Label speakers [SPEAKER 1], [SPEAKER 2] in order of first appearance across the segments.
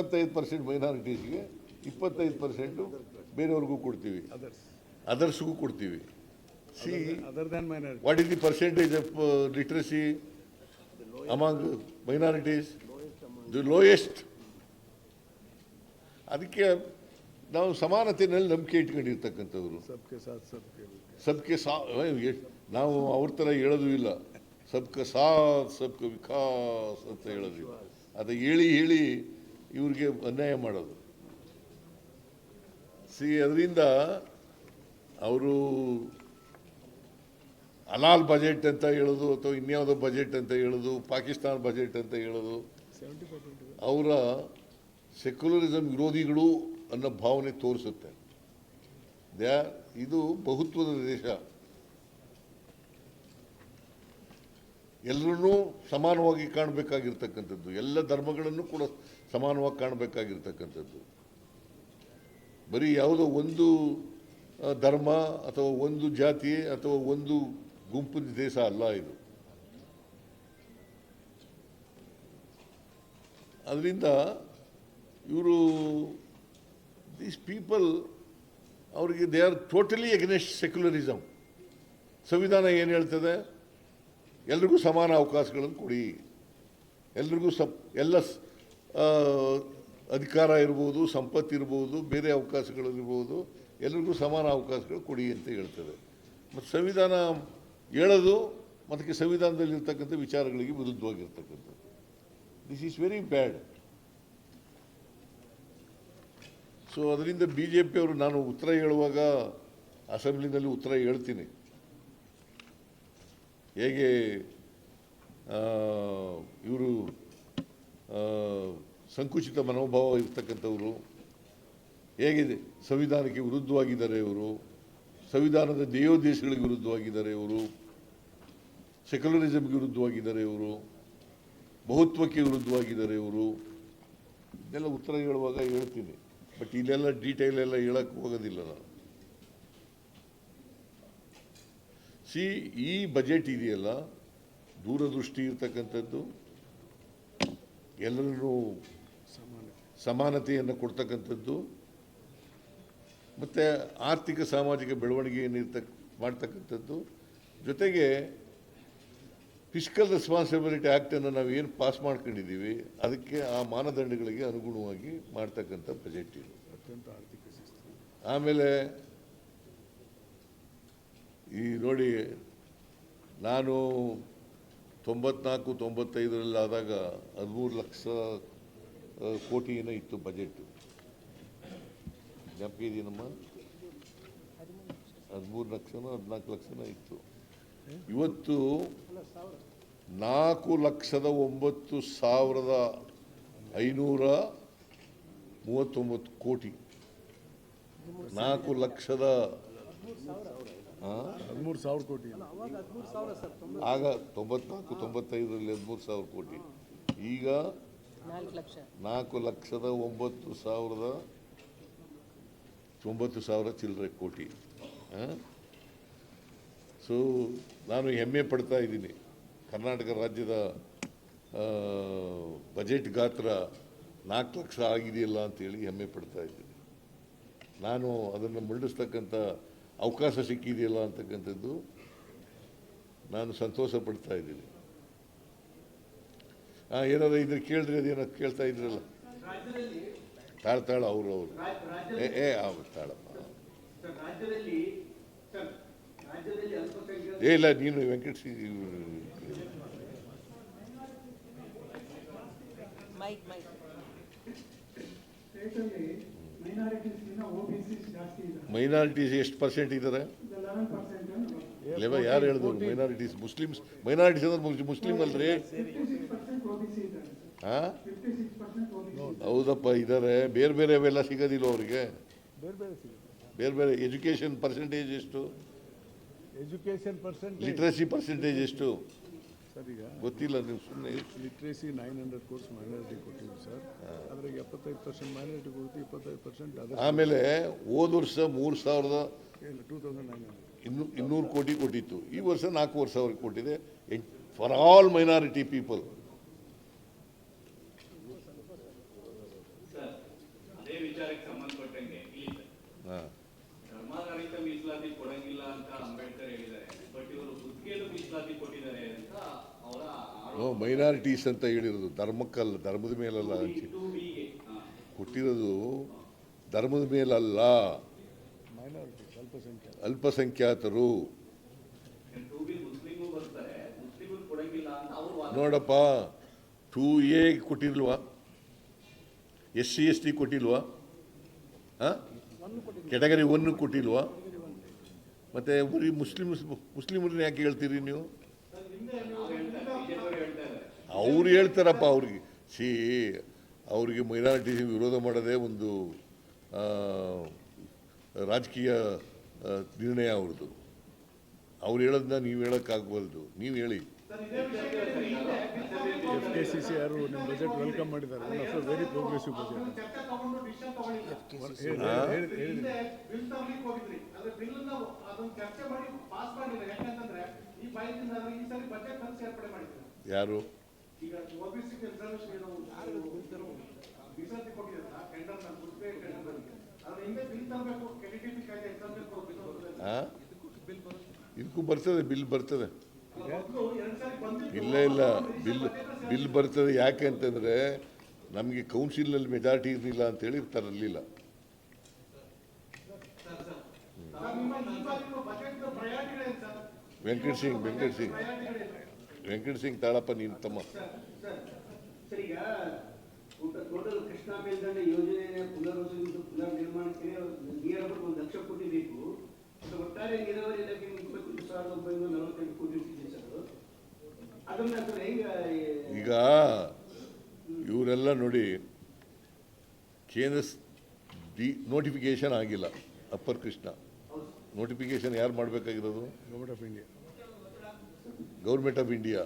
[SPEAKER 1] ಇಪ್ಪತ್ತೈದು ಪರ್ಸೆಂಟ್ ಮೈನಾರಿಟೀಸ್ಗೆ ಇಪ್ಪತ್ತೈದು ಪರ್ಸೆಂಟು ಬೇರೆಯವ್ರಿಗೂ ಕೊಡ್ತೀವಿ. ಅದರ್ಸ್ಗೂ ಕೊಡ್ತೀವಿ. See what is the percentage of literacy among minorities the lowest ಅದಕ್ಕೆ ನಾವು ಸಮಾನತೆಯಲ್ಲಿ ನಂಬಿಕೆ ಇಟ್ಕೊಂಡಿರ್ತಕ್ಕಂಥವ್ರು. ಸಬ್ಕೆ ಸಾ ನಾವು ಅವ್ರ ಥರ ಹೇಳೋದು ಇಲ್ಲ. ಸಬ್ಕ ಸಾಥ್ ಸಬ್ಕ ವಿಕಾಸ್ ಅಂತ ಹೇಳೋದು ಅದು ಹೇಳಿ ಹೇಳಿ ಇವ್ರಿಗೆ ಅನ್ಯಾಯ ಮಾಡೋದು. ಸಿ, ಅದರಿಂದ ಅವರು ಅಲಾಲ್ ಬಜೆಟ್ ಅಂತ ಹೇಳೋದು ಅಥವಾ ಇನ್ಯಾವುದೋ ಬಜೆಟ್ ಅಂತ ಹೇಳೋದು, ಪಾಕಿಸ್ತಾನ ಬಜೆಟ್ ಅಂತ ಹೇಳೋದು, ಅವರ ಸೆಕ್ಯುಲರಿಸಮ್ ವಿರೋಧಿಗಳು ಅನ್ನೋ ಭಾವನೆ ತೋರಿಸುತ್ತೆ. ದ್ಯಾ ಇದು ಬಹುತ್ವದ ದೇಶ. ಎಲ್ಲರನ್ನೂ ಸಮಾನವಾಗಿ ಕಾಣಬೇಕಾಗಿರ್ತಕ್ಕಂಥದ್ದು. ಎಲ್ಲ ಧರ್ಮಗಳನ್ನು ಕೂಡ ಸಮಾನವಾಗಿ ಕಾಣಬೇಕಾಗಿರ್ತಕ್ಕಂಥದ್ದು. ಬರೀ ಯಾವುದೋ ಒಂದು ಧರ್ಮ ಅಥವಾ ಒಂದು ಜಾತಿ ಅಥವಾ ಒಂದು ಗುಂಪಿನ ದೇಶ ಅಲ್ಲ ಇದು. ಅದರಿಂದ ಇವರು ದೀಸ್ ಪೀಪಲ್ ಅವರಿಗೆ they are totally against secularism ಸಂವಿಧಾನ ಏನು ಹೇಳ್ತದೆ? ಎಲ್ರಿಗೂ ಸಮಾನ ಅವಕಾಶಗಳನ್ನು ಕೊಡಿ. ಎಲ್ರಿಗೂ ಸಪ್ ಎಲ್ಲ ಅಧಿಕಾರ ಇರ್ಬೋದು, ಸಂಪತ್ತು ಇರ್ಬೋದು, ಬೇರೆ ಅವಕಾಶಗಳಿರ್ಬೋದು ಎಲ್ಲರಿಗೂ ಸಮಾನ ಅವಕಾಶಗಳು ಕೊಡಿ ಅಂತ ಹೇಳ್ತದೆ. ಮತ್ತು ಸಂವಿಧಾನ ಹೇಳೋದು ಮತ್ತು ಸಂವಿಧಾನದಲ್ಲಿರ್ತಕ್ಕಂಥ ವಿಚಾರಗಳಿಗೆ ವಿರುದ್ಧವಾಗಿರ್ತಕ್ಕಂಥದ್ದು. This is very bad so ಅದರಿಂದ ಬಿ ಜೆ ಪಿಯವರು ನಾನು ಉತ್ತರ ಹೇಳುವಾಗ ಅಸೆಂಬ್ಲಿನಲ್ಲಿ ಉತ್ತರ ಹೇಳ್ತೀನಿ. ಹೇಗೆ ಇವರು ಸಂಕುಚಿತ ಮನೋಭಾವ ಇರ್ತಕ್ಕಂಥವರು ಹೇಗಿದೆ? ಸಂವಿಧಾನಕ್ಕೆ ವಿರುದ್ಧವಾಗಿದ್ದಾರೆ ಇವರು. ಸಂವಿಧಾನದ ದೇಯೋದ್ದೇಶಗಳಿಗೆ ವಿರುದ್ಧವಾಗಿದ್ದಾರೆ ಇವರು. ಸೆಕ್ಯುಲರಿಸಮ್ಗೆ ವಿರುದ್ಧವಾಗಿದ್ದಾರೆ ಇವರು. ಬಹುತ್ವಕ್ಕೆ ವಿರುದ್ಧವಾಗಿದ್ದಾರೆ ಇವರು. ಇದೆಲ್ಲ ಉತ್ತರ ಹೇಳುವಾಗ ಹೇಳ್ತೀನಿ. ಬಟ್ ಇಲ್ಲೆಲ್ಲ ಡೀಟೇಲ್ ಎಲ್ಲ ಹೇಳಕ್ಕೆ ಹೋಗೋದಿಲ್ಲ ನಾನು. ಸಿ, ಈ ಬಜೆಟ್ ಇದೆಯಲ್ಲ? ದೂರದೃಷ್ಟಿ ಇರ್ತಕ್ಕಂಥದ್ದು
[SPEAKER 2] ಸಮಾನತೆ.
[SPEAKER 1] ಸಮಾನತೆಯನ್ನು ಕೊಡ್ತಕ್ಕಂಥದ್ದು. ಮತ್ತು ಆರ್ಥಿಕ ಸಾಮಾಜಿಕ ಬೆಳವಣಿಗೆಯನ್ನು ಇರ್ತಕ್ಕ ಮಾಡ್ತಕ್ಕಂಥದ್ದು. ಜೊತೆಗೆ ಫಿಸಿಕಲ್ ರೆಸ್ಪಾನ್ಸಿಬಿಲಿಟಿ ಆ್ಯಕ್ಟನ್ನು ನಾವು ಏನು ಪಾಸ್ ಮಾಡ್ಕೊಂಡಿದ್ದೀವಿ ಅದಕ್ಕೆ ಆ ಮಾನದಂಡಗಳಿಗೆ ಅನುಗುಣವಾಗಿ ಮಾಡ್ತಕ್ಕಂಥ ಬಜೆಟ್ ಇದು.
[SPEAKER 2] ಅತ್ಯಂತ ಆರ್ಥಿಕ
[SPEAKER 1] ಆಮೇಲೆ ಈ ನೋಡಿ ನಾನು ತೊಂಬತ್ನಾಲ್ಕು, ತೊಂಬತ್ತೈದರಲ್ಲಿ ಆದಾಗ ಹದಿಮೂರು ಲಕ್ಷ ಕೋಟಿ ಏನೋ ಇತ್ತು ಬಜೆಟ್ ನಮ್ಮ ಹದಿಮೂರು ಲಕ್ಷನೋ, ಹದಿನಾಲ್ಕು ಲಕ್ಷನೋ ಇತ್ತು. ಇವತ್ತು ನಾಲ್ಕು ಲಕ್ಷದ ಒಂಬತ್ತು ಸಾವಿರದ ಐನೂರ ಮೂವತ್ತೊಂಬತ್ತು ಕೋಟಿ. ನಾಲ್ಕು ಲಕ್ಷದ?
[SPEAKER 2] ಹದಿಮೂರು ಸಾವಿರ ಕೋಟಿ.
[SPEAKER 1] ಆಗ ತೊಂಬತ್ನಾಲ್ಕು ತೊಂಬತ್ತೈದರಲ್ಲಿ ಹದಿಮೂರು ಸಾವಿರ ಕೋಟಿ. ಈಗ
[SPEAKER 3] ನಾಲ್ಕು ಲಕ್ಷ.
[SPEAKER 1] ನಾಲ್ಕು ಲಕ್ಷದ ಒಂಬತ್ತು ಸಾವಿರದ ತೊಂಬತ್ತು ಸಾವಿರ ಚಿಲ್ಲರೆ ಕೋಟಿ. ಸೊ ನಾನು ಹೆಮ್ಮೆ ಪಡ್ತಾ ಇದ್ದೀನಿ. ಕರ್ನಾಟಕ ರಾಜ್ಯದ ಆ, ಬಜೆಟ್ ಗಾತ್ರ ನಾಲ್ಕು ಲಕ್ಷ ಆಗಿದೆಯಲ್ಲ ಅಂತೇಳಿ ಹೆಮ್ಮೆ ಪಡ್ತಾ ಇದ್ದೀನಿ. ನಾನು ಅದನ್ನು ಮಂಡಿಸ್ತಕ್ಕಂಥ ಅವಕಾಶ ಸಿಕ್ಕಿದೆಯಲ್ಲ ಅಂತಕ್ಕಂಥದ್ದು ನಾನು ಸಂತೋಷ ಪಡ್ತಾ ಇದ್ದೀನಿ. ಹಾಂ ಏನಾದ್ರು ಇದ್ರೆ ಕೇಳಿದ್ರೆ ಅದೇನೋ ಕೇಳ್ತಾ ಇದ್ರಲ್ಲ. ತಾಳ ತಾಳ ಅವರು ಅವರು. ಏ ಏ ತಾಳಪ್ಪ. ಏ, ಇಲ್ಲ, ನೀನು ವೆಂಕಟ ಸಿ
[SPEAKER 3] ಮೈಕ್ ಮೈಕ್.
[SPEAKER 1] ಮೈನಾರಿಟೀಸ್ ಎಷ್ಟು ಪರ್ಸೆಂಟ್ ಇದ್ದಾರೆ?
[SPEAKER 4] ಲೆವೆನ್
[SPEAKER 1] ಲೆವ ಯಾರು ಹೇಳಿದ್ರು? ಮೈನಾರಿಟೀಸ್ ಮುಸ್ಲಿಮ್ಸ್ ಮೈನಾರಿಟೀಸ್ ಅಂದ್ರೆ ಮುಸ್- ಮುಸ್ಲಿಂ ಅಲ್ರಿ? ಹಾಂ? ಹೌದಪ್ಪ ಇದಾರೆ. ಬೇರೆ ಬೇರೆ ಅವೆಲ್ಲ ಸಿಗೋದಿಲ್ಲ ಅವರಿಗೆ?
[SPEAKER 2] ಬೇರೆ ಬೇರೆ ಎಜುಕೇಶನ್
[SPEAKER 1] ಬೇರೆ ಬೇರೆ ಎಜುಕೇಷನ್ ಪರ್ಸೆಂಟೇಜ್ ಎಷ್ಟು?
[SPEAKER 2] ಎಜುಕೇಶನ್ ಪರ್ಸೆಂಟ್
[SPEAKER 1] ಲಿಟ್ರಸಿ ಪರ್ಸೆಂಟೇಜ್ ಎಷ್ಟು? ಗೊತ್ತಿಲ್ಲ ನೀವು ಸುಮ್ಮನೆ
[SPEAKER 2] literacy nine hundred course minority ಕೊಟ್ಟಿದ್ವಿ ಸರ್. ಅದ್ರಾಗ ಎಪ್ಪತ್ತೈದು ಪರ್ಸೆಂಟ್ ಮೈನಾರಿಟಿ ಕೊಡ್ತೀವಿ ಇಪ್ಪತ್ತೈದು ಪರ್ಸೆಂಟ್ ಅದು
[SPEAKER 1] ಆಮೇಲೆ ಹೋದ ವರ್ಷ ಮೂರು ಸಾವಿರದ
[SPEAKER 2] ಟೂ ತೌಸಂಡ್ ನೈನ್ ಹಂಡ್ರೆಡ್
[SPEAKER 1] ಇನ್ನು ಇನ್ನೂರು ಕೋಟಿ ಕೊಟ್ಟಿತ್ತು. ಈ ವರ್ಷ ನಾಲ್ಕೂವರೆ ಸಾವಿರ ಕೊಟ್ಟಿದೆ. ಫಾರ್ ಆಲ್ ಮೈನಾರಿಟಿ ಪೀಪಲ್
[SPEAKER 5] ವಿಚಾರಕ್ಕೆ ಸಂಬಂಧಪಟ್ಟಂಗೆ ಇಲ್ಲಿ
[SPEAKER 1] ಹಾಂ
[SPEAKER 5] ಧರ್ಮಾಧಾರಿತ ಮೀಸಲಾತಿ ಕೊಡಂಗಿಲ್ಲ ಅಂತ ಅಂಬೇಡ್ಕರ್ ಹೇಳಿದ್ದಾರೆ ಬಟ್ ಇವರು ಗುತ್ತಿಗೆಯಲ್ಲೂ ಮೀಸಲಾತಿ ಕೊಟ್ಟಿದ್ದಾರೆ ಅಂತ ಅವರ ಆರೋಪ
[SPEAKER 1] ಮೈನಾರಿಟೀಸ್ ಅಂತ ಹೇಳಿರೋದು. ಧರ್ಮಕ್ಕಲ್ಲ, ಧರ್ಮದ ಮೇಲಲ್ಲ ಕೊಟ್ಟಿರೋದು ಧರ್ಮದ ಮೇಲಲ್ಲ. ಅಲ್ಪಸಂಖ್ಯಾತರು. ನೋಡಪ್ಪ ಟೂ ಎ ಕೊಟ್ಟಿಲ್ವಾ ಎಸ್ ಸಿ ಎಸ್ ಟಿ ಕೊಟ್ಟಿಲ್ವಾ ಕೆಟಗರಿ ಒನ್ ಕೊಟ್ಟಿಲ್ವಾ? ಮತ್ತು ಬರೀ ಮುಸ್ಲಿಮ್ಸ್, ಮುಸ್ಲಿಮರನ್ನ ಯಾಕೆ ಹೇಳ್ತೀರಿ ನೀವು? ಅವ್ರು ಹೇಳ್ತಾರಪ್ಪ ಅವ್ರಿಗೆ. ಸಿ ಅವರಿಗೆ ಮೈನಾರಿಟಿ ವಿರೋಧ ಮಾಡೋದೇ ಒಂದು ಆ, ರಾಜಕೀಯ ನಿರ್ಣಯ ಅವ್ರದ್ದು. ಅವ್ರು ಹೇಳೋದನ್ನ ನೀವು ಹೇಳೋಕ್ಕಾಗಬಲ್ದು ನೀವು ಹೇಳಿ.
[SPEAKER 2] ಎಫ್ ಕೆ ಸಿ ಸಿ ಯಾರು ನಿಮ್ಮ ಬಜೆಟ್ ವೆಲ್ಕಮ್ ಮಾಡಿದ್ದಾರೆ. ವೆರಿ ಪ್ರೋಗ್ರೆಸಿವ್ ಬಜೆಟ್
[SPEAKER 1] ಯಾರು?
[SPEAKER 4] ಈಗ ಒಬಿಸಿ ರಿಸರ್ವೇಶನ್ ಮೀಸಲಾತಿ ಕೊಟ್ಟಿದ್ರಲ್ಲ ಟೆಂಡರ್ ನಾನು ಗುರುಪೇ ಟೆಂಡರ್ ಅದ್ರ ಹಿಂದೆ ಬಿಲ್ ತರಬೇಕು ಕೆಡಿಟಿಪಿ ಕಾಯ್ದೆ ಎಕ್ಸಾಮ್ ಕೊಡಬೇಕು
[SPEAKER 1] ಹಾಂ ಇದಕ್ಕೂ ಬರ್ತದೆ ಬಿಲ್ ಬರ್ತದೆ. ಇಲ್ಲ ಇಲ್ಲ ಬಿಲ್ ಬಿಲ್ ಬರ್ತದೆ ಯಾಕೆ ಅಂತಂದರೆ ನಮಗೆ ಕೌನ್ಸಿಲ್ನಲ್ಲಿ ಮೆಜಾರಿಟಿ ಇರಲಿಲ್ಲ ಅಂತೇಳಿ ತರಲಿಲ್ಲ ವೆಂಕಟ್ ಸಿಂಗ್ ವೆಂಕಟ್ ಸಿಂಗ್. ವೆಂಕಟ್ ಸಿಂಗ್ ತಾಳಪ್ಪ ನೀನು ತಮ್ಮ.
[SPEAKER 6] ಸರ್ ಸರ್ ಈಗ ಟೋಟಲ್ ಕೃಷ್ಣಾ ಮೇಲ್ದಂಡೆ ಯೋಜನೆ ಪುನರ್ವಸತಿ ಮತ್ತು ಪುನರ್ ನಿರ್ಮಾಣಕ್ಕೆ ನಿಯರ್ ಒಂದು ಲಕ್ಷ ಕೋಟಿ ಬೇಕು. ಮತ್ತು ಒಟ್ಟಾರೆ ನೀರಾವರಿ ಇಲಾಖೆ ಇಪ್ಪತ್ತು ಸಾವಿರದ ಒಂಬೈನೂರ ನಲವತ್ತೆಂಟು ಕೋಟಿ ಇಟ್ಟಿದೆ ಸರ್ ಅದನ್ನ ಸರ್ ಹೆಂಗ
[SPEAKER 1] ಈಗ ಇವರೆಲ್ಲ ನೋಡಿ ಕೇಂದ್ರ ಡಿ ನೋಟಿಫಿಕೇಶನ್ ಆಗಿಲ್ಲ ಅಪ್ಪರ್ ಕೃಷ್ಣ. ನೋಟಿಫಿಕೇಶನ್ ಯಾರು ಮಾಡಬೇಕಾಗಿರೋದು?
[SPEAKER 2] Government of India
[SPEAKER 1] government of India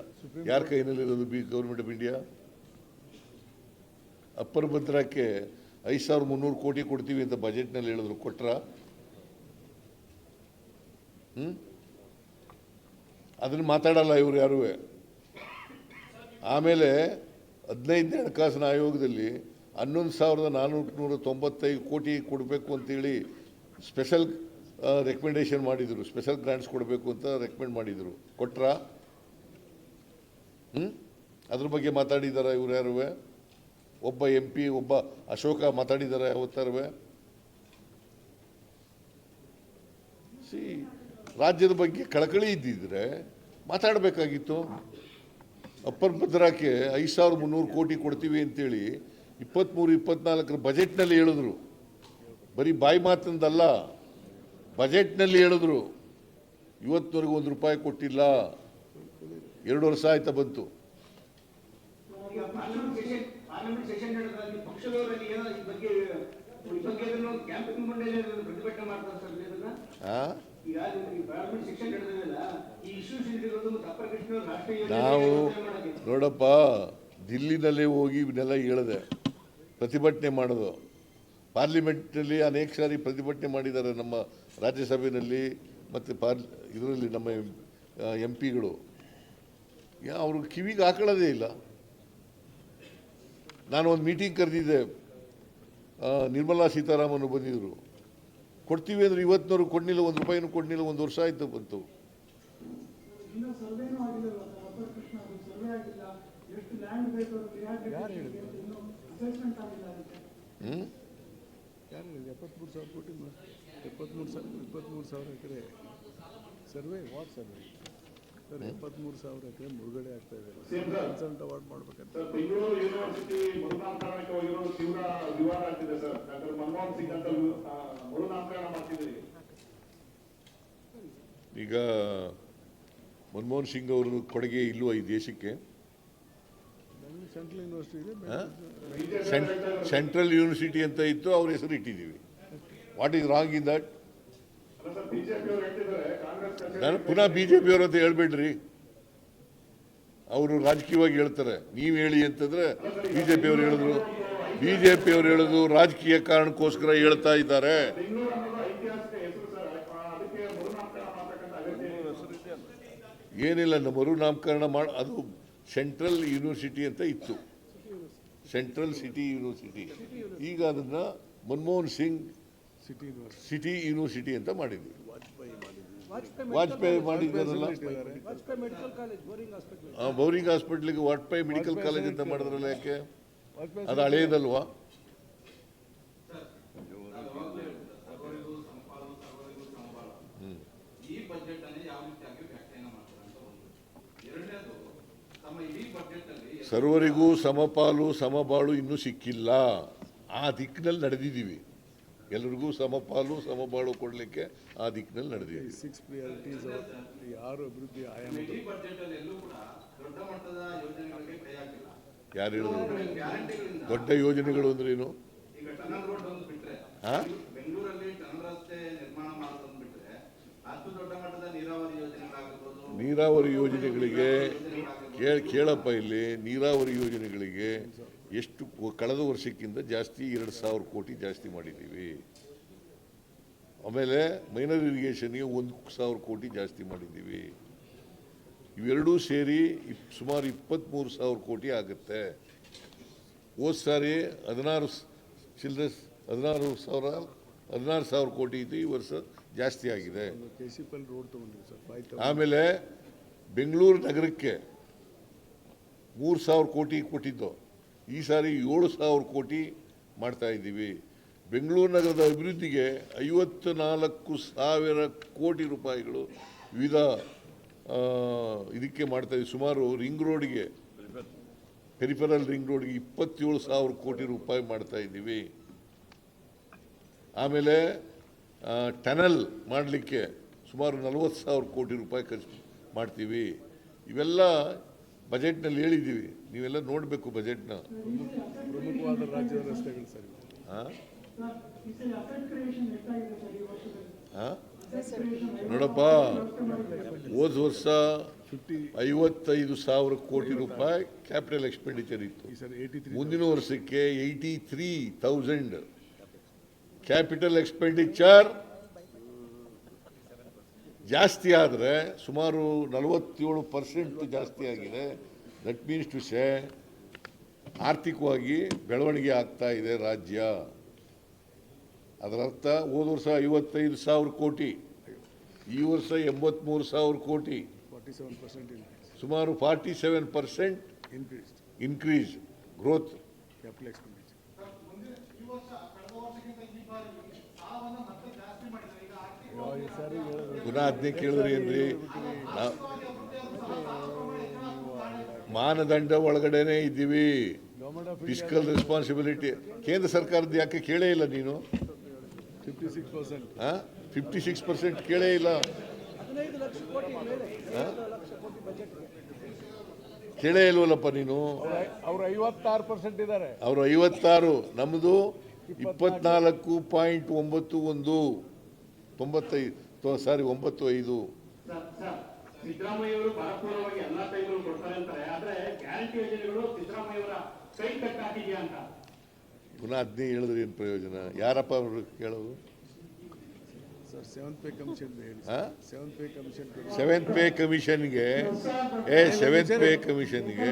[SPEAKER 1] ಯಾರ ಕೈನಲ್ಲಿರೋದು B government of India upper ಭದ್ರಕ್ಕೆ ಐದು ಸಾವಿರದ ಮುನ್ನೂರು ಕೋಟಿ ಕೊಡ್ತೀವಿ ಅಂತ ಬಜೆಟ್ನಲ್ಲಿ ಹೇಳಿದ್ರು. ಕೊಟ್ರ? ಹ್ಞೂ ಅದನ್ನು ಮಾತಾಡಲ್ಲ ಇವರು ಯಾರು? ಆಮೇಲೆ ಹದಿನೈದನೇ ಹಣಕಾಸಿನ ಆಯೋಗದಲ್ಲಿ ಹನ್ನೊಂದು ಸಾವಿರದ ನಾನ್ನೂರ ತೊಂಬತ್ತೈದು ಕೋಟಿ ಕೊಡಬೇಕು ಅಂತೇಳಿ ಸ್ಪೆಷಲ್ ರೆಕಮೆಂಡೇಶನ್ ಮಾಡಿದರು. ಸ್ಪೆಷಲ್ ಗ್ರ್ಯಾಂಟ್ಸ್ ಕೊಡಬೇಕು ಅಂತ ರೆಕಮೆಂಡ್ ಮಾಡಿದರು. ಕೊಟ್ರಾ? ಹ್ಞೂ ಅದ್ರ ಬಗ್ಗೆ ಮಾತಾಡಿದ್ದಾರೆ ಇವ್ರು ಯಾರು ಒಬ್ಬ ಎಂ ಪಿ, ಒಬ್ಬ ಅಶೋಕ ಮಾತಾಡಿದ್ದಾರೆ ಯಾವತ್ತಾರುವೆ ಸಿ, ರಾಜ್ಯದ ಬಗ್ಗೆ ಕಳಕಳಿ ಇದ್ದಿದ್ರೆ ಮಾತಾಡಬೇಕಾಗಿತ್ತು. ಅಪ್ಪರ್ ಭದ್ರಾಕ್ಕೆ ಐದು ಸಾವಿರದ ಮುನ್ನೂರು ಕೋಟಿ ಕೊಡ್ತೀವಿ ಅಂತೇಳಿ ಇಪ್ಪತ್ತ್ಮೂರು ಇಪ್ಪತ್ನಾಲ್ಕರ ಬಜೆಟ್ನಲ್ಲಿ ಹೇಳಿದ್ರು. ಬರೀ ಬಾಯಿ ಮಾತಂದಲ್ಲ, ಬಜೆಟ್ನಲ್ಲಿ ಹೇಳಿದ್ರು. ಇವತ್ತುವರೆಗೂ ಒಂದು ರೂಪಾಯಿ ಕೊಟ್ಟಿಲ್ಲ. ಎರಡು ವರ್ಷ ಆಯ್ತಾ ಬಂತು. ನಾವು ನೋಡಪ್ಪ ದಿಲ್ಲಿನಲ್ಲೇ ಹೋಗಿ ಇವನ್ನೆಲ್ಲ ಹೇಳಿದೆ ಪ್ರತಿಭಟನೆ ಮಾಡೋದು. ಪಾರ್ಲಿಮೆಂಟ್ನಲ್ಲಿ ಅನೇಕ ಸಾರಿ ಪ್ರತಿಭಟನೆ ಮಾಡಿದ್ದಾರೆ ನಮ್ಮ ರಾಜ್ಯಸಭೆಯಲ್ಲಿ ಮತ್ತು ಪಾರ್ ಇದರಲ್ಲಿ ನಮ್ಮ ಎಂ ಪಿಗಳು ಅವರು ಕಿವಿಗೆ ಹಾಕೊಳ್ಳೋದೇ ಇಲ್ಲ. ನಾನು ಒಂದು ಮೀಟಿಂಗ್ ಕರೆದಿದ್ದೆ. ನಿರ್ಮಲಾ ಸೀತಾರಾಮನ್ ಬಂದಿದ್ದರು ಕೊಡ್ತೀವಿ ಅಂದ್ರೆ ಇವತ್ತಿನವ್ರು ಕೊಡ್ಲಿಲ್ಲ ಒಂದು ರೂಪಾಯಿನೂ ಕೊಡ್ಲಿಲ್ಲ ಒಂದು ವರ್ಷ ಆಯ್ತು ಬಂತು?
[SPEAKER 2] ಎಪ್ಪತ್ಮೂರು ಸಾವಿರ ಕೋಟಿ ಎಪ್ಪತ್ಮೂರು ಸಾವಿರ ಇಪ್ಪತ್ತ್ಮೂರು ಸಾವಿರ acre survey what survey. Sir ಎಪ್ಪತ್ತ್ಮೂರು ಸಾವಿರ ಎಕರೆ ಮುಳುಗಡೆ ಆಗ್ತಾ ಇದೆ. ಕನ್ಸಲ್ಟ್ ಅವಾರ್ಡ್ ಮಾಡ್ಬೇಕಂತ.
[SPEAKER 7] ಬೆಂಗಳೂರು ಯೂನಿವರ್ಸಿಟಿ ಮರುನಾಮಕರಣಕ್ಕೆ ಹೋಗಿರೋದು ತೀವ್ರ ವಿವಾದ ಆಗ್ತಿದೆ ಸರ್. ಡಾಕ್ಟರ್ ಮನಮೋಹನ್ ಸಿಂಗ್ ಅಂತ ಮರುನಾಮಕರಣ ಮಾಡ್ತಿದ್ದೀರಿ.
[SPEAKER 1] ಈಗ ಮನಮೋಹನ್ ಸಿಂಗ್ ಅವರು ಕೊಡುಗೆ ಇಲ್ವ ಈ ದೇಶಕ್ಕೆ?
[SPEAKER 2] ಸೆಂಟ್ರಲ್ ಯೂನಿವರ್ಸಿಟಿ ಇದೆ
[SPEAKER 1] ಸೆಂಟ್ ಸೆಂಟ್ರಲ್ ಯೂನಿವರ್ಸಿಟಿ ಅಂತ ಇತ್ತು ಅವ್ರ ಹೆಸರು ಇಟ್ಟಿದ್ದೀವಿ. What is wrong in that ನಾನು ಪುನಃ ಬಿ ಜೆ ಪಿಯವರು ಅಂತ ಹೇಳ್ಬೇಡ್ರಿ. ಅವರು ರಾಜಕೀಯವಾಗಿ ಹೇಳ್ತಾರೆ. ನೀವು ಹೇಳಿ ಅಂತಂದ್ರೆ ಬಿ ಜೆ ಪಿಯವರು ಹೇಳಿದ್ರು. ಬಿ ಜೆ ಪಿಯವರು ಹೇಳೋದು ರಾಜಕೀಯ ಕಾರಣಕ್ಕೋಸ್ಕರ ಹೇಳ್ತಾ ಇದ್ದಾರೆ. ಏನಿಲ್ಲ ಮರು ನಾಮಕರಣ ಮಾಡಿ ಅದು ಸೆಂಟ್ರಲ್ ಯೂನಿವರ್ಸಿಟಿ ಅಂತ ಇತ್ತು. Central city university. ಈಗ ಅದನ್ನು Manmohan Singh
[SPEAKER 2] city university.
[SPEAKER 1] City university ಅಂತ ಮಾಡಿದ್ವಿ
[SPEAKER 2] ವಾಜಪೇಯಿ ಮಾಡಿದ್ದಾರಲ್ಲ ಬೋರಿಂಗ್ ಹಾಸ್ಪಿಟಲ್
[SPEAKER 1] ಆ, ಬೌರಿಂಗ್ ಹಾಸ್ಪಿಟ್ಲಿಗೆ ವಾಜಪೇಯಿ ಮೆಡಿಕಲ್ ಕಾಲೇಜ್ ಅಂತ ಮಾಡಿದ್ರಲ್ಲ ಯಾಕೆ? ಅದು ಹಳೆಯದಲ್ವಾ
[SPEAKER 5] ಸರ್ವರಿಗೂ ಸಮಪಾಲು ಈ ಬಜೆಟ್ ಅನ್ನು ಯಾವ ರೀತಿಯಾಗಿ ವ್ಯಾಖ್ಯಾನ ಮಾಡ್ತಾರೆ ಅಂತ ಒಂದು. ಎರಡನೇದು ತಮ್ಮ ಇಡೀ ಬಜೆಟ್ ಅಲ್ಲಿ
[SPEAKER 1] ಸರ್ವರಿಗೂ ಸಮಪಾಲು ಸಮಬಾಳು ಇನ್ನೂ ಸಿಕ್ಕಿಲ್ಲ. ಆ ದಿಕ್ಕಿನಲ್ಲಿ ನಡೆದಿದ್ದೀವಿ. ಎಲ್ಲರಿಗೂ ಸಮಪಾಲು ಸಮಬಾಳು ಕೊಡಲಿಕ್ಕೆ ಆ ದಿಕ್ಕಿನಲ್ಲಿ ನಡೆದಿದೆ.
[SPEAKER 2] ಸಿಕ್ಸ್ ಪ್ರಿಯಾರಿಟೀಸ್ ಯಾರು ಅಭಿವೃದ್ಧಿ ಆಯಾಮ
[SPEAKER 5] ಇಡೀ ಬಜೆಟ್ ಅಲ್ಲಿ ಎಲ್ಲೂ ಕೂಡ ದೊಡ್ಡ ಮಟ್ಟದ ಯೋಜನೆಗಳಿಗೆ ಕೈ ಹಾಕಿಲ್ಲ
[SPEAKER 1] ಯಾರು ಹೇಳಿದ್ರು? ದೊಡ್ಡ ಯೋಜನೆಗಳು
[SPEAKER 5] ಅಂದ್ರೆ ಏನು? ನೀರಾವರಿ
[SPEAKER 1] ಯೋಜನೆಗಳಿಗೆ ಕೇಳ ಕೇಳಪ್ಪ ಇಲ್ಲಿ ನೀರಾವರಿ ಯೋಜನೆಗಳಿಗೆ ಎಷ್ಟು ಕಳೆದ ವರ್ಷಕ್ಕಿಂತ ಜಾಸ್ತಿ ಎರಡು ಸಾವಿರ ಕೋಟಿ ಜಾಸ್ತಿ ಮಾಡಿದ್ದೀವಿ. ಆಮೇಲೆ ಮೈನರ್ ಇರಿಗೇಷನ್ಗೆ ಒಂದು ಸಾವಿರ ಕೋಟಿ ಜಾಸ್ತಿ ಮಾಡಿದ್ದೀವಿ. ಇವೆರಡೂ ಸೇರಿ ಇಪ್- ಸುಮಾರು ಇಪ್ಪತ್ತ್ಮೂರು ಸಾವಿರ ಕೋಟಿ ಆಗುತ್ತೆ. ಹೋದ ಸಾರಿ ಹದಿನಾರು ಚಿಲ್ಲರೆ ಹದಿನಾರು ಸಾವಿರ ಹದಿನಾರು ಸಾವಿರ ಕೋಟಿ ಇತ್ತು ಈ ವರ್ಷ ಜಾಸ್ತಿ ಆಗಿದೆ. ಆಮೇಲೆ ಬೆಂಗಳೂರು ನಗರಕ್ಕೆ ಮೂರು ಸಾವಿರ ಕೋಟಿ ಕೊಟ್ಟಿದ್ದು. ಈ ಸಾರಿ ಏಳು ಸಾವಿರ ಕೋಟಿ ಮಾಡ್ತಾ ಇದ್ದೀವಿ. ಬೆಂಗಳೂರು ನಗರದ ಅಭಿವೃದ್ಧಿಗೆ ಐವತ್ತು ನಾಲ್ಕು ಸಾವಿರ ಕೋಟಿ ರೂಪಾಯಿಗಳು ವಿವಿಧ ಇದಕ್ಕೆ ಮಾಡ್ತಾ ಇದ್ದೀವಿ. ಸುಮಾರು ರಿಂಗ್ ರೋಡ್ಗೆ, ಪೆರಿಫೆರಲ್ ರಿಂಗ್ ರೋಡ್ಗೆ ಇಪ್ಪತ್ತೇಳು ಸಾವಿರ ಕೋಟಿ ರೂಪಾಯಿ ಮಾಡ್ತಾ ಇದ್ದೀವಿ. ಆಮೇಲೆ ಟನಲ್ ಮಾಡಲಿಕ್ಕೆ ಸುಮಾರು ನಲವತ್ತು ಸಾವಿರ ಕೋಟಿ ರೂಪಾಯಿ ಖರ್ಚು ಮಾಡ್ತೀವಿ. ಇವೆಲ್ಲ ಬಜೆಟ್ನಲ್ಲಿ ಹೇಳಿದ್ದೀವಿ. ನೀವೆಲ್ಲ ನೋಡಬೇಕು ಬಜೆಟ್ನ.
[SPEAKER 2] ಪ್ರಮುಖವಾದ ರಾಜ್ಯದ ರಸ್ತೆಗಳು ಸರ್.
[SPEAKER 1] ನೋಡಪ್ಪ ಹೋದ ವರ್ಷ ಐವತ್ತೈದು ಸಾವಿರ ಕೋಟಿ ರೂಪಾಯಿ ಕ್ಯಾಪಿಟಲ್ ಎಕ್ಸ್ಪೆಂಡಿಚರ್ ಇತ್ತು. ಮುಂದಿನ ವರ್ಷಕ್ಕೆ eighty three thousand capital expenditure ಜಾಸ್ತಿ ಆದರೆ ಸುಮಾರು ನಲವತ್ತೇಳು ಪರ್ಸೆಂಟ್ ಜಾಸ್ತಿ ಆಗಿದೆ. ದಟ್ ಮೀನ್ಸ್ ಟು ಸೇ ಆರ್ಥಿಕವಾಗಿ ಬೆಳವಣಿಗೆ ಆಗ್ತಾ ಇದೆ ರಾಜ್ಯ. ಅದರರ್ಥ ಹೋದ ವರ್ಷ ಐವತ್ತೈದು ಸಾವಿರ ಕೋಟಿ ಈ ವರ್ಷ ಎಂಬತ್ತ್ಮೂರು ಸಾವಿರ ಕೋಟಿ.
[SPEAKER 2] ಫಾರ್ಟಿ ಸೆವೆನ್ ಪರ್ಸೆಂಟ್ ಇನ್ಕ್ರೀಸ್
[SPEAKER 1] ಸುಮಾರು forty seven percent increase growth
[SPEAKER 2] capital expenditure
[SPEAKER 4] ಮುಂದೆ ಈ ವರ್ಷ ಕಳೆದ ವರ್ಷಕ್ಕಿಂತ ಈ ಬಾರಿ ಸಾಲವನ್ನು ಮತ್ತೆ ಜಾಸ್ತಿ ಮಾಡಿದ್ದಾರೆ ಈಗ ಆರ್ಥಿಕ
[SPEAKER 2] ಈ ಸಾರಿ ಹೇಳಿದ್ರು
[SPEAKER 1] ಪುನಃ ಅದನ್ನೇ ಕೇಳಿದ್ರಿ ಏನ್ರಿ ಮಾನದಂಡ ಒಳಗಡೆನೆ ಇದ್ದೀವಿ. ಫಿಸ್ಕಲ್ ರೆಸ್ಪಾನ್ಸಿಬಿಲಿಟಿ ಕೇಂದ್ರ ಸರ್ಕಾರದ ಯಾಕೆ ಕೇಳೇ ಇಲ್ಲ ನೀನು?
[SPEAKER 2] ಫಿಫ್ಟಿ ಸಿಕ್ಸ್ ಪರ್ಸೆಂಟ್
[SPEAKER 1] ಕೇಳೇ ಇಲ್ಲ? ಕೇಳೇ ಇಲ್ವಲ್ಲಪ್ಪ ನೀನು?
[SPEAKER 2] ಅವ್ರು ಐವತ್ತಾರು ಪರ್ಸೆಂಟ್ ಇದ್ದಾರೆ.
[SPEAKER 1] ಅವರು ಐವತ್ತಾರು ನಮ್ಮದು ಇಪ್ಪತ್ನಾಲ್ಕು ಪಾಯಿಂಟ್ ಒಂಬತ್ತು ಒಂದು. ತೊಂಬತ್ತೈದು ಸಾರಿ ಒಂಬತ್ತು ಐದು.
[SPEAKER 7] ಸರ್ ಸರ್ ಸಿದ್ದರಾಮಯ್ಯವರು ಬರಪೂರ್ವವಾಗಿ ಎಲ್ಲಾ ಟೈಮಲ್ಲೂ ಕೊಡ್ತಾರೆ ಅಂತಾರೆ. ಆದ್ರೆ ಗ್ಯಾರಂಟಿ ಯೋಜನೆಗಳು ಸಿದ್ದರಾಮಯ್ಯವರ ಕೈ ಕಟ್ಟಾಕಿದ್ಯಾ ಅಂತ?
[SPEAKER 1] ಪುನಃ ಅದನ್ನೇ ಹೇಳಿದ್ರೆ ಏನು ಪ್ರಯೋಜನ? ಯಾರಪ್ಪ ಅವರು ಕೇಳೋದು?
[SPEAKER 2] Sir seventh pay commission? Seventh pay commission
[SPEAKER 1] seventh pay ಕಮಿಷನ್ಗೆ ಏ ಸೆವೆಂತ್ ಪೇ ಕಮಿಷನ್ಗೆ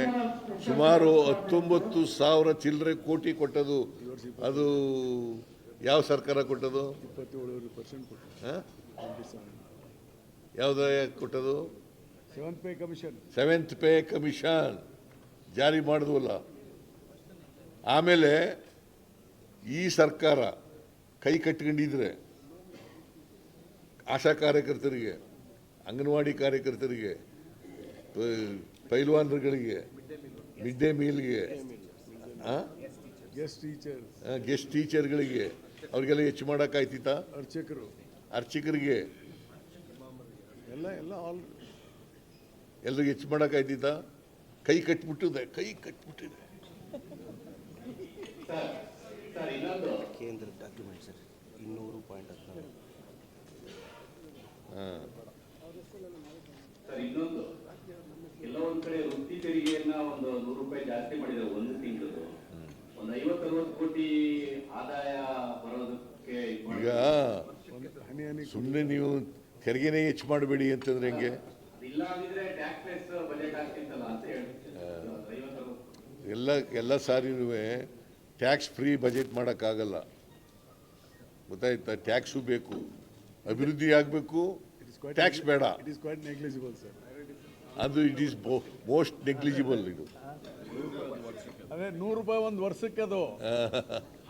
[SPEAKER 1] ಸುಮಾರು ಹತ್ತೊಂಬತ್ತು ಸಾವಿರ ಚಿಲ್ಲರೆ ಕೋಟಿ ಕೊಟ್ಟದು. ಅದು ಯಾವ ಸರ್ಕಾರ ಕೊಟ್ಟದು?
[SPEAKER 2] ಇಪ್ಪತ್ತೇಳು ಪರ್ಸೆಂಟ್ ಕೊಟ್ಟು
[SPEAKER 1] ಆ?
[SPEAKER 2] ಟ್ವೆಂಟಿ ಸೆವೆನ್
[SPEAKER 1] ಯಾವ್ದು ಕೊಟ್ಟದು?
[SPEAKER 2] Seventh pay commission
[SPEAKER 1] seventh pay commission ಜಾರಿ ಮಾಡಿದ್ವಲ್ಲ ಆಮೇಲೆ ಈ ಸರ್ಕಾರ ಕೈ ಕಟ್ಕೊಂಡಿದ್ರೆ ಆಶಾ ಕಾರ್ಯಕರ್ತರಿಗೆ ಅಂಗನವಾಡಿ ಕಾರ್ಯಕರ್ತರಿಗೆ ಪೈಲ್ವಾನರುಗಳಿಗೆ ಮಿಡ್ ಡೇ ಮೀಲ್ಗೆ
[SPEAKER 2] ಗೆಸ್ಟ್
[SPEAKER 1] ಟೀಚರ್ಗಳಿಗೆ ಅವ್ರಿಗೆಲ್ಲ ಹೆಚ್ಚು ಮಾಡೋಕ್ಕಾಯ್ತಿತ್ತಾ?
[SPEAKER 2] ಅರ್ಚಕರು.
[SPEAKER 1] ಅರ್ಚಕರಿಗೆ
[SPEAKER 2] ಎಲ್ಲ ಎಲ್ಲ ಆಲ್
[SPEAKER 1] ಎಲ್ರಿಗೆ ಹೆಚ್ಚು ಮಾಡೋಕ್ಕಾಯ್ತಿದ್ದ ಕೈ ಕಟ್ಬಿಟ್ಟಿದೆ ಕೈ ಕಟ್ಬಿಟ್ಟಿದೆ.
[SPEAKER 8] ಕೇಂದ್ರ ಡಾಕ್ಯುಮೆಂಟ್ ಸರ್ ಇನ್ನೂರು ಪಾಯಿಂಟ್ ಹದಿನಾರು.
[SPEAKER 1] ಹಾಂ.
[SPEAKER 5] ಸರ್ ಇನ್ನೊಂದು ಕೆಲವೊಂದ್ ಕಡೆ ವೃತ್ತಿ ತೆರಿಗೆಯನ್ನ ಒಂದು ನೂರು ರೂಪಾಯಿ ಜಾಸ್ತಿ ಮಾಡಿದ್ದಾರೆ ಒಂದು ತಿಂಗಳು ಒಂದು ಐವತ್ತು ಅರವತ್ತು ಕೋಟಿ ಆದಾಯ ಬರೋದಕ್ಕೆ
[SPEAKER 1] ಈಗ ಸುಮ್ಮನೆ ನೀವು ತೆರಿಗೆನೇ ಹೆಚ್ಚು ಮಾಡಬೇಡಿ ಅಂತಂದ್ರೆ ಹೆಂಗೆ? ಎಲ್ಲ ಎಲ್ಲ ಸಾರಿನೂ ಟ್ಯಾಕ್ಸ್ ಫ್ರೀ ಬಜೆಟ್ ಮಾಡೋಕ್ಕಾಗಲ್ಲ. ಗೊತ್ತಾಯ್ತಾ? ಟ್ಯಾಕ್ಸು ಬೇಕು. ಅಭಿವೃದ್ಧಿ ಆಗಬೇಕು. ಟ್ಯಾಕ್ಸ್ ಬೇಡ.
[SPEAKER 2] It is quite negligible, sir.
[SPEAKER 1] ಅದು ಇಟ್ ಈಸ್ ಮೋಸ್ಟ್ ನೆಗ್ಲಿಜಿಬಲ್ ಇದು.
[SPEAKER 2] ಅದೇ ನೂರು ರೂಪಾಯಿ ಒಂದು ವರ್ಷಕ್ಕೆ ಅದು.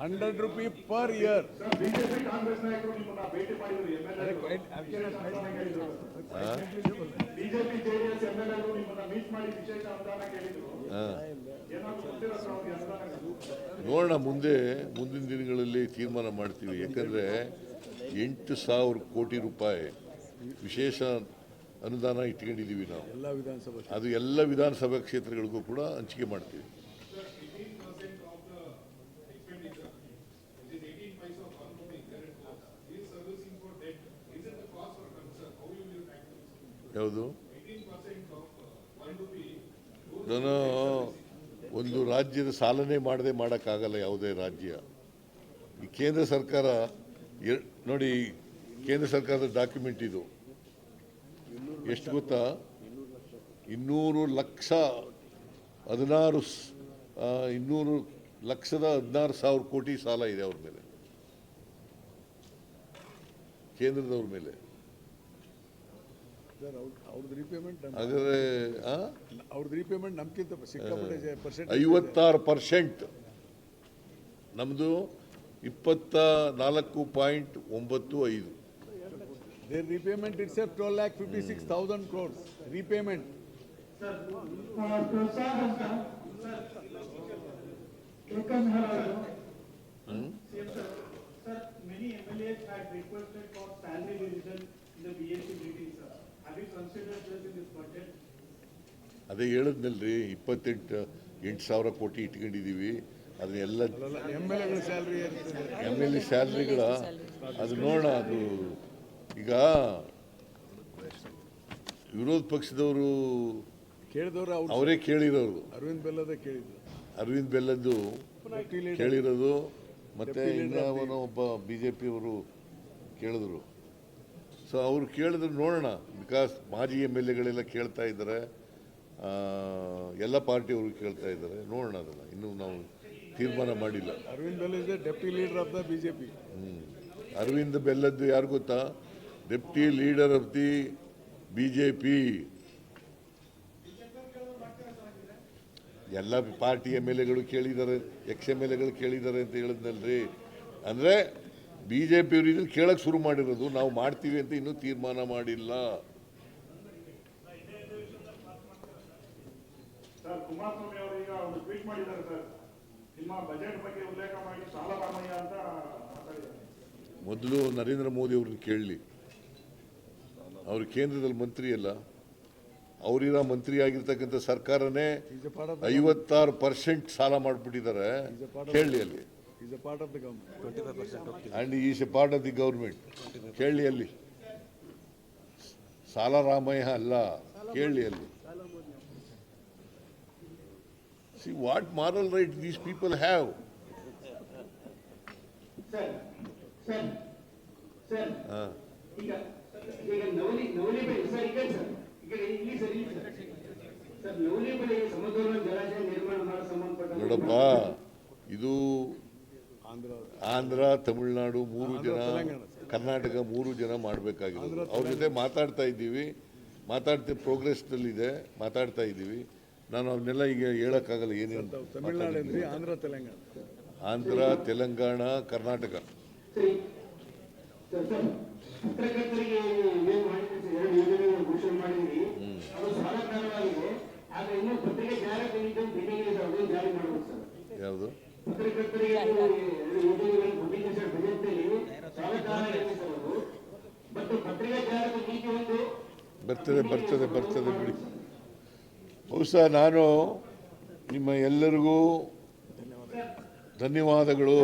[SPEAKER 2] Hundred rupee per year
[SPEAKER 7] BJP Congress ನಾಯಕರು ನಿಮ್ಮನ್ನ ಭೇಟಿ ಮಾಡಿದ್ರು ಎಂ ಬಿಜೆಪಿ ಜೆಡಿಎಸ್ ಎಂ ನಿಮ್ಮನ್ನ ಮೀಟ್ ಮಾಡಿ ವಿಶೇಷ ಅನುದಾನ ಕೇಳಿದ್ರು. ಏನಾದ್ರು ಗೊತ್ತಿರೋ ಸರ್ ಅವ್ರಿಗೆ ಅನುದಾನ
[SPEAKER 1] ನೋಡೋಣ ಮುಂದೆ ಮುಂದಿನ ದಿನಗಳಲ್ಲಿ ತೀರ್ಮಾನ ಮಾಡ್ತೀವಿ. ಯಾಕಂದರೆ ಎಂಟು ಸಾವಿರ ಕೋಟಿ ರೂಪಾಯಿ ವಿಶೇಷ ಅನುದಾನ ಇಟ್ಕೊಂಡಿದ್ದೀವಿ ನಾವು.
[SPEAKER 2] ಎಲ್ಲ ವಿಧಾನಸಭಾ
[SPEAKER 1] ಅದು ಎಲ್ಲ ವಿಧಾನಸಭಾ ಕ್ಷೇತ್ರಗಳಿಗೂ ಕೂಡ ಹಂಚಿಕೆ ಮಾಡ್ತೀವಿ. ಯಾವುದು? ನಾನು ಒಂದು ರಾಜ್ಯದ ಸಾಲನೆ ಮಾಡದೆ ಮಾಡೋಕ್ಕಾಗಲ್ಲ ಯಾವುದೇ ರಾಜ್ಯ. ಈ ಕೇಂದ್ರ ಸರ್ಕಾರ ನೋಡಿ, ಕೇಂದ್ರ ಸರ್ಕಾರದ ಡಾಕ್ಯುಮೆಂಟ್ ಇದು. ಎಷ್ಟು ಗೊತ್ತಾ? ಇನ್ನೂರು ಲಕ್ಷ ಹದಿನಾರು ಇನ್ನೂರು ಲಕ್ಷದ ಹದಿನಾರು ಸಾವಿರ ಕೋಟಿ ಸಾಲ ಇದೆ ಅವ್ರ ಮೇಲೆ. ಕೇಂದ್ರದವ್ರ ಮೇಲೆ.
[SPEAKER 2] ಸರ್ ಅವ್ರ ಅವ್ರದ್ದು ರೀಪೇಮೆಂಟ್
[SPEAKER 1] ಹಾಗಾದ್ರೆ?
[SPEAKER 2] ಅವ್ರದ್ದು ರೀಪೇಮೆಂಟ್ ನಮ್ಗಿಂತ ಸಿಕ್ಕಾಪಟ್ಟೆ ಪರ್ಸೆಂಟ್
[SPEAKER 1] ಐವತ್ತಾರು ಪರ್ಸೆಂಟ್ ನಮ್ಮದು ಇಪ್ಪತ್ತ ನಾಲ್ಕು ಪಾಯಿಂಟ್ ಒಂಬತ್ತು ಐದು.
[SPEAKER 2] There repayment it's of twelve lakh fifty six thousand crores repayment
[SPEAKER 4] Sir, many MLAs had requested for salary revision in the BSc meeting,
[SPEAKER 1] ಅದೇ ಹೇಳಿದ್ನಲ್ರಿ ಇಪ್ಪತ್ತೆಂಟು ಎಂಟು ಸಾವಿರ ಕೋಟಿ ಇಟ್ಕೊಂಡಿದ್ದೀವಿ ಅದನ್ನೆಲ್ಲ
[SPEAKER 2] ಎಂ ಎಲ್
[SPEAKER 1] ಎ ಸ್ಯಾಲ್ರಿಗಳ ಅದು ನೋಡೋಣ ಅದು ಈಗ ವಿರೋಧ ಪಕ್ಷದವರು
[SPEAKER 2] ಕೇಳಿದವರು ಅವ್ರು.
[SPEAKER 1] ಕೇಳಿರೋರು.
[SPEAKER 2] ಅರವಿಂದ್ ಬೆಲ್ಲದ ಕೇಳಿದ್ರು.
[SPEAKER 1] ಅರವಿಂದ್ ಬೆಲ್ಲದ್ದು ಕೇಳಿರೋದು. ಮತ್ತೆ ಇನ್ನೂ ಒಬ್ಬ ಬಿ ಜೆ ಪಿಯವರು ಕೇಳಿದ್ರು. ಸೊ ಅವರು ಕೇಳಿದ್ರೆ ನೋಡೋಣ ಬಿಕಾಸ್ ಮಾಜಿ ಎಂ ಎಲ್ ಎಗಳೆಲ್ಲ ಕೇಳ್ತಾ ಇದ್ದಾರೆ. ಎಲ್ಲ ಪಾರ್ಟಿಯವರು ಕೇಳ್ತಾ ಇದ್ದಾರೆ. ನೋಡೋಣ ಅದಲ್ಲ. ಇನ್ನೂ ನಾವು ತೀರ್ಮಾನ ಮಾಡಿಲ್ಲ.
[SPEAKER 2] Arvind deputy leader of the BJP
[SPEAKER 1] Arvind ಬೆಲ್ಲದ್ದು ಯಾರು ಗೊತ್ತಾ? Deputy leader of the B J P ಎಲ್ಲ ಪಾರ್ಟಿ ಎಂ ಎಲ್ ಎಗಳು ಕೇಳಿದ್ದಾರೆ ಎಕ್ಸ್ ಎಂ ಎಲ್ ಎಗಳು ಕೇಳಿದ್ದಾರೆ ಅಂತ ಹೇಳಿದ್ನಲ್ರಿ. ಅಂದರೆ ಬಿ ಜೆ ಪಿಯವರು ಇದನ್ನು ಕೇಳಕ್ಕೆ ಶುರು ಮಾಡಿರೋದು ನಾವು ಮಾಡ್ತೀವಿ ಅಂತ ಇನ್ನೂ ತೀರ್ಮಾನ ಮಾಡಿಲ್ಲ. ಮೊದಲು ನರೇಂದ್ರ ಮೋದಿ ಅವ್ರನ್ನ ಕೇಳಲಿ ಅವರು ಕೇಂದ್ರದಲ್ಲಿ ಮಂತ್ರಿ ಅಲ್ಲ. ಅವರಿರೋ ಮಂತ್ರಿ ಆಗಿರ್ತಕ್ಕಂಥ ಸರ್ಕಾರನೇ ಐವತ್ತಾರು ಪರ್ಸೆಂಟ್ ಸಾಲ ಮಾಡಿಬಿಟ್ಟಿದ್ದಾರೆ. ಕೇಳಲಿ ಅಲ್ಲಿ.
[SPEAKER 2] ಈಸ್ ಪಾರ್ಟ್ ಆಫ್ ದ
[SPEAKER 8] ಹೋಗ್ತಿದೆ
[SPEAKER 1] and is a part of the government ಕೇಳಿ ಅಲ್ಲಿ ಸಾಲ ರಾಮಯ್ಯ ಅಲ್ಲ ಕೇಳಿ ಅಲ್ಲಿ see what moral right these people have ನೋಡಪ್ಪ ಇದು
[SPEAKER 2] ಆಂಧ್ರ
[SPEAKER 1] ಆಂಧ್ರ ತಮಿಳುನಾಡು ಮೂರು ಜನ ಕರ್ನಾಟಕ ಮೂರು ಜನ ಮಾಡಬೇಕಾಗಿರೋದು. ಅವ್ರ ಜೊತೆ ಮಾತಾಡ್ತಾ ಇದ್ದೀವಿ. ಮಾತಾಡ್ತಾ ಪ್ರೋಗ್ರೆಸ್ನಲ್ಲಿದೆ. ಮಾತಾಡ್ತಾ ಇದ್ದೀವಿ. ನಾನು ಅವನ್ನೆಲ್ಲ ಈಗ ಹೇಳೋಕ್ಕಾಗಲ್ಲ ಏನೇನು
[SPEAKER 2] ಆಂಧ್ರ ತೆಲಂಗಾಣ.
[SPEAKER 1] ಆಂಧ್ರ ತೆಲಂಗಾಣ ಕರ್ನಾಟಕ. ಯಾವುದು? ಬರ್ತದೆ ಬರ್ತದೆ ಬರ್ತದೆ ಬಿಡಿ. ಬಹುಶಃ ನಾನು ನಿಮ್ಮ ಎಲ್ಲರಿಗೂ ಧನ್ಯವಾದಗಳು.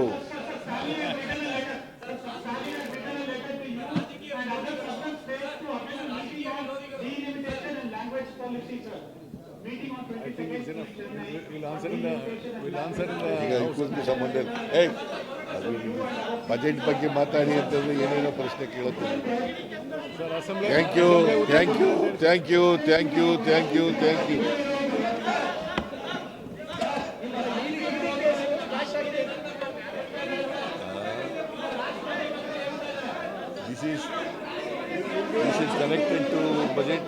[SPEAKER 2] Will answer in the will answer in
[SPEAKER 1] ಈಗ
[SPEAKER 2] ದ
[SPEAKER 1] ಇದಕ್ಕೂ ಸಂಬಂಧ ಇಲ್ಲ ಏಯ್! ಅದು ಬಜೆಟ್ ಬಗ್ಗೆ ಮಾತಾಡಿ ಅಂತಂದ್ರೆ ಏನೇನೋ ಪ್ರಶ್ನೆ ಕೇಳುತ್ತೆ.
[SPEAKER 2] Sir assembly
[SPEAKER 1] thank you thank you thank you thank you thank you thank you This is this is connected to budget.